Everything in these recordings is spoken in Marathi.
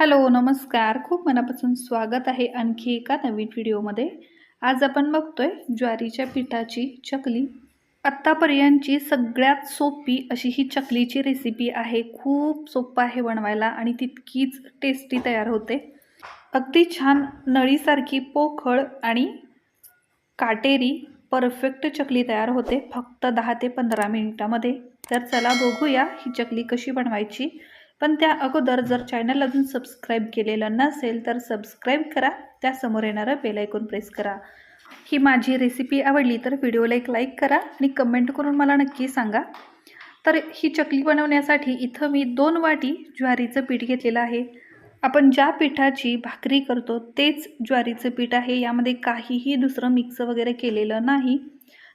हॅलो नमस्कार. खूप मनापासून स्वागत आहे आणखी एका नवीन व्हिडिओमध्ये. आज आपण बघतोय ज्वारीच्या पिठाची चकली. आत्तापर्यंतची सगळ्यात सोपी अशी ही चकलीची रेसिपी आहे. खूप सोपं आहे बनवायला आणि तितकीच टेस्टी तयार होते. अगदी छान नळीसारखी पोखळ आणि काटेरी परफेक्ट चकली तयार होते फक्त दहा ते पंधरा मिनिटामध्ये. तर चला बघूया ही चकली कशी बनवायची. पण त्या अगोदर जर चॅनल अजून सबस्क्राईब केलेलं नसेल तर सबस्क्राईब करा. त्यासमोर येणारं बेलायकून प्रेस करा. ही माझी रेसिपी आवडली तर व्हिडिओला एक लाईक करा आणि कमेंट करून मला नक्की सांगा. तर ही चकली बनवण्यासाठी इथं मी दोन वाटी ज्वारीचं पीठ घेतलेलं आहे. आपण ज्या पिठाची भाकरी करतो तेच ज्वारीचं पीठ आहे. यामध्ये काहीही दुसरं मिक्स वगैरे केलेलं नाही.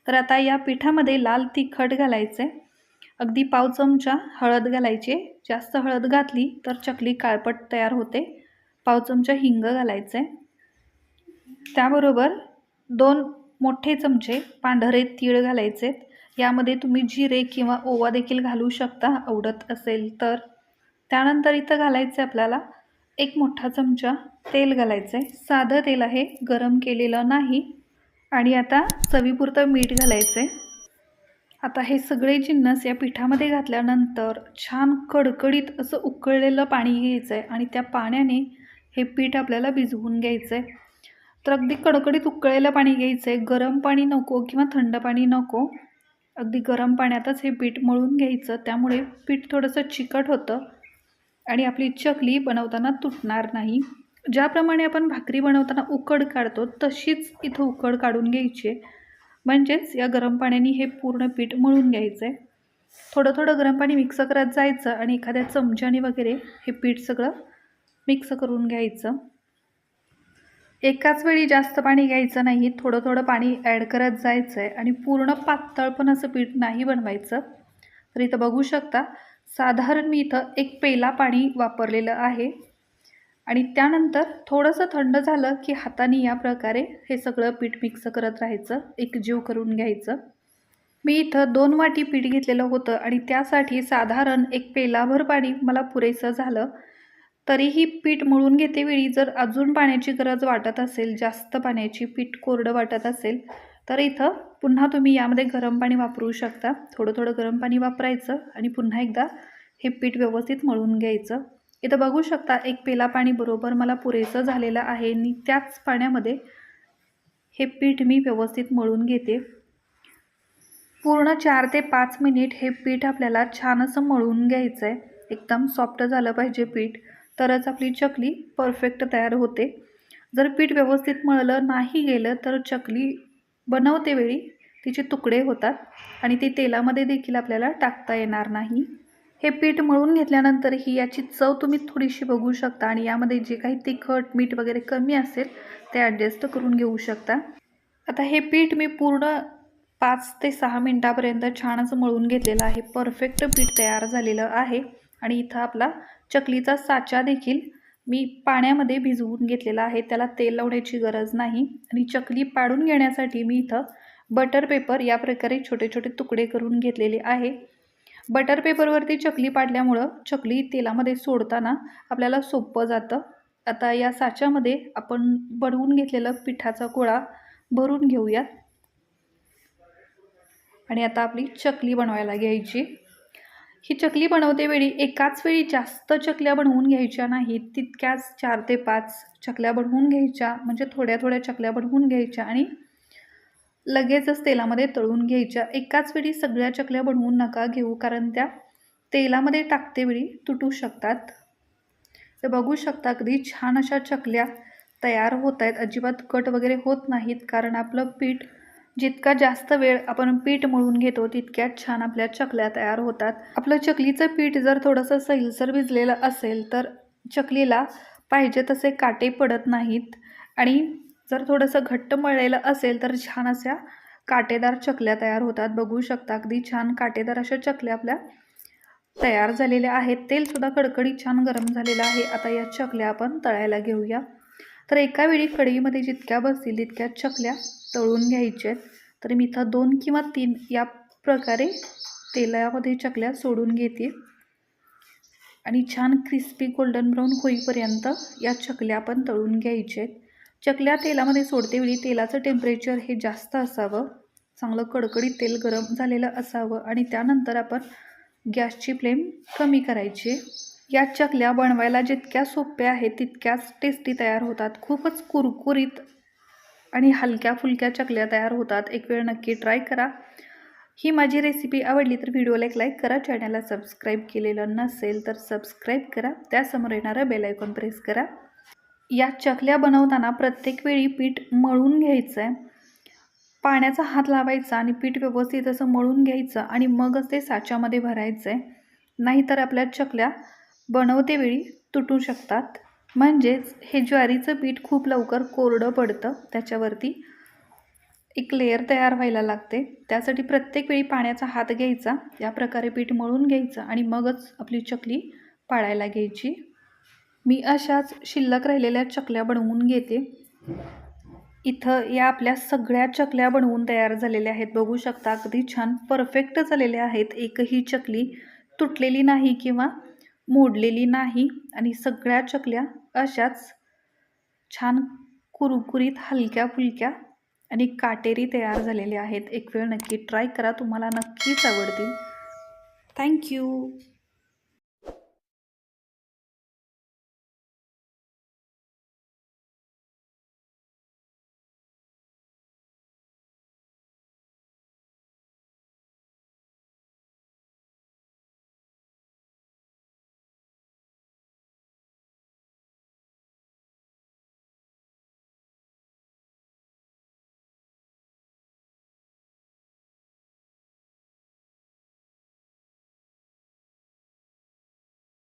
तर आता या पिठामध्ये लाल तिखट घालायचं आहे अगदी पाव चमचा हळद घालायचे. जास्त हळद घातली तर चकली काळपट तयार होते. पाव चमचा हिंग घालायचे. त्याबरोबर दोन मोठे चमचे पांढरे तीळ घालायचे. यामध्ये तुम्ही जिरे किंवा ओवा देखील घालू शकता आवडत असेल तर. त्यानंतर इथं घालायचं आपल्याला एक मोठा चमचा तेल घालायचं. आहे साधं तेल आहे गरम केलेलं नाही. आणि आता चवीपुरतं मीठ घालायचं. आहे आता हे सगळे जिन्नस या पिठामध्ये घातल्यानंतर छान कडकडीत असं उकळलेलं पाणी घ्यायचं आहे आणि त्या पाण्याने हे पीठ आपल्याला भिजवून घ्यायचं आहे तर अगदी कडकडीत उकळलेलं पाणी घ्यायचं आहे गरम पाणी नको किंवा थंड पाणी नको. अगदी गरम पाण्यातच हे पीठ मळून घ्यायचं. त्यामुळे पीठ थोडंसं चिकट होतं आणि आपली चकली बनवताना तुटणार नाही. ज्याप्रमाणे आपण भाकरी बनवताना उकड काढतो तशीच इथं उकड काढून घ्यायची आहे. म्हणजेच या गरम पाण्याने हे पूर्ण पीठ मळून घ्यायचं आहे थोडं थोडं गरम पाणी मिक्स करत जायचं आणि एखाद्या चमच्याने वगैरे हे पीठ सगळं मिक्स करून घ्यायचं. एकाच वेळी जास्त पाणी घ्यायचं नाही थोडं थोडं पाणी ॲड करत जायचं आहे आणि पूर्ण पातळ पण असं पीठ नाही बनवायचं. तर इथं बघू शकता साधारण मी इथं एक पेला पाणी वापरलेलं आहे. आणि त्यानंतर थोडंसं थंड झालं की हाताने या प्रकारे हे सगळं पीठ मिक्स करत राहायचं एकजीव करून घ्यायचं. मी इथं दोन वाटी पीठ घेतलेलं होतं आणि त्यासाठी साधारण एक पेलाभर पाणी मला पुरेसं झालं. तरीही पीठ मळून घेतेवेळी जर अजून पाण्याची गरज वाटत असेल जास्त पाण्याची पीठ कोरडं वाटत असेल तर इथं पुन्हा तुम्ही यामध्ये गरम पाणी वापरू शकता. थोडं थोडं गरम पाणी वापरायचं आणि पुन्हा एकदा हे पीठ व्यवस्थित मळून घ्यायचं. इथं बघू शकता एक पेला पाणी बरोबर मला पुरेसं झालेलं आहे. आणि त्याच पाण्यामध्ये हे पीठ मी व्यवस्थित मळून घेते. पूर्ण चार ते पाच मिनिट हे पीठ आपल्याला छान असं मळून घ्यायचं आहे एकदम सॉफ्ट झालं पाहिजे पीठ. तरच आपली चकली परफेक्ट तयार होते. जर पीठ व्यवस्थित मळलं नाही गेलं तर चकली बनवते वेळी तिचे तुकडे होतात आणि ती तेलामध्ये देखील आपल्याला टाकता येणार नाही. हे पीठ मळून घेतल्यानंतर ही याची चव तुम्ही थोडीशी बघू शकता आणि यामध्ये जे काही तिखट मीठ वगैरे कमी असेल ते ॲडजस्ट करून घेऊ शकता. आता हे पीठ मी पूर्ण पाच ते सहा मिनटापर्यंत छान असं मळून घेतलेलं आहे. परफेक्ट पीठ तयार झालेलं आहे आणि इथं आपला चकलीचा साचा देखील मी पाण्यामध्ये भिजवून घेतलेला आहे. त्याला तेल लावण्याची गरज नाही आणि चकली पाडून घेण्यासाठी मी इथं बटर पेपर या प्रकारे छोटे छोटे तुकडे करून घेतलेले आहे. बटर पेपरवरती चकली पाडल्यामुळं चकली तेलामध्ये सोडताना आपल्याला सोपं जातं. आता या साच्यामध्ये आपण बनवून घेतलेलं पिठाचा गोळा भरून घेऊयात. आणि आता आपली चकली बनवायला घ्यायची. ही चकली बनवते वेळी एकाच वेळी जास्त चकल्या बनवून घ्यायच्या नाहीत तितक्याच चार ते पाच चकल्या बनवून घ्यायच्या म्हणजे थोड्या थोड्या चकल्या बनवून घ्यायच्या आणि लगेचच तेलामध्ये तळून घ्यायच्या. एकाच वेळी सगळ्या चकल्या बनवून नका घेऊ कारण त्या तेलामध्ये टाकते वेळी तुटू शकतात. तर बघू शकता अगदी छान अशा चकल्या तयार होत आहेत. अजिबात कट वगैरे होत नाहीत कारण आपलं पीठ जितका जास्त वेळ आपण पीठ मळून घेतो तितक्या छान आपल्या चकल्या तयार होतात. आपलं चकलीचं पीठ जर थोडंसं सैलसर भिजलेलं असेल तर चकलीला पाहिजे तसे काटे पडत नाहीत. आणि जर थोडंसं घट्ट मळलेलं असेल तर छान अशा काटेदार चकल्या तयार होतात. बघू शकता अगदी छान काटेदार अशा चकल्या आपल्या तयार झालेल्या आहेत. तेलसुद्धा कडकडीत छान गरम झालेलं आहे. आता या चकल्या आपण तळायला घेऊया. तर एका वेळी कढईमध्ये जितक्या बसतील तितक्या चकल्या तळून घ्यायच्या आहेत. तर मी इथं दोन किंवा तीन या प्रकारे तेलामध्ये चकल्या सोडून घेते. आणि छान क्रिस्पी गोल्डन ब्राऊन होईपर्यंत या चकल्या आपण तळून घ्यायचे आहेत. चकल्या तेलामध्ये सोडतेवेळी तेलाचं टेम्परेचर हे जास्त असावं. चांगलं कडकडीत तेल गरम झालेलं असावं आणि त्यानंतर आपण गॅसची फ्लेम कमी करायची. या चकल्या बनवायला जितक्या सोप्या आहेत तितक्याच टेस्टी तयार होतात. खूपच कुरकुरीत आणि हलक्या फुलक्या चकल्या तयार होतात. एक वेळ नक्की ट्राय करा. ही माझी रेसिपी आवडली तर व्हिडिओला एक लाईक करा. चॅनलला सबस्क्राईब केलेलं नसेल तर सबस्क्राईब करा. त्यासमोर येणारं बेलायकॉन प्रेस करा. या चकल्या बनवताना प्रत्येक वेळी पीठ मळून घ्यायचं आहे पाण्याचा हात लावायचा आणि पीठ व्यवस्थित असं मळून घ्यायचं आणि मगच ते साच्यामध्ये भरायचं आहे नाहीतर आपल्या चकल्या बनवते वेळी तुटू शकतात. म्हणजेच हे ज्वारीचं पीठ खूप लवकर कोरडं पडतं. त्याच्यावरती एक लेअर तयार व्हायला लागते. त्यासाठी प्रत्येक वेळी पाण्याचा हात घ्यायचा. या प्रकारे पीठ मळून घ्यायचं आणि मगच आपली चकली पाळायला घ्यायची. मी अशाच शिल्लक राहिलेल्या चकल्या बनवून घेते. इथं या आपल्या सगळ्या चकल्या बनवून तयार झालेल्या आहेत. बघू शकता अगदी छान परफेक्ट झालेल्या आहेत. एकही चकली तुटलेली नाही किंवा मोडलेली नाही आणि सगळ्या चकल्या अशाच छान कुरकुरीत हलक्या फुलक्या आणि काटेरी तयार झालेल्या आहेत. एक वेळ नक्की ट्राय करा. तुम्हाला नक्कीच आवडतील. थँक्यू